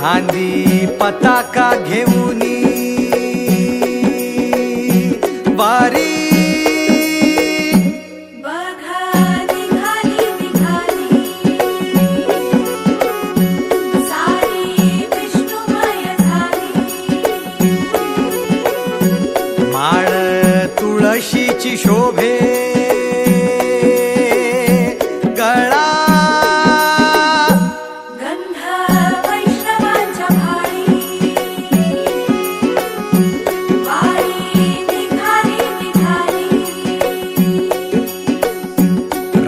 धांदी पताका घेऊनी वारी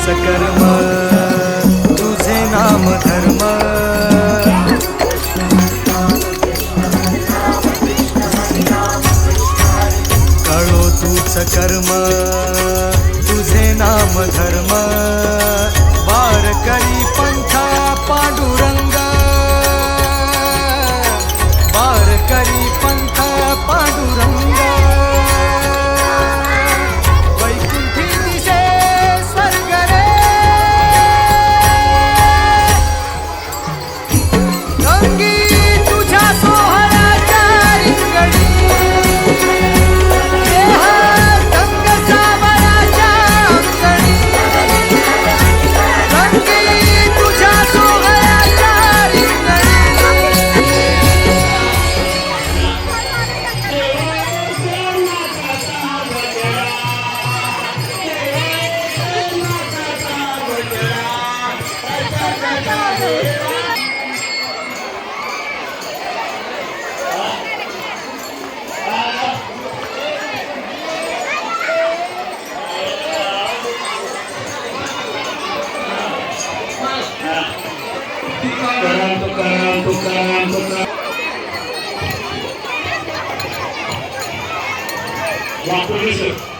सकर्म तुझे नाम धर्म. कळो तूच कर्म तुझे नाम धर्म. बार करी Rock, paper, scissors.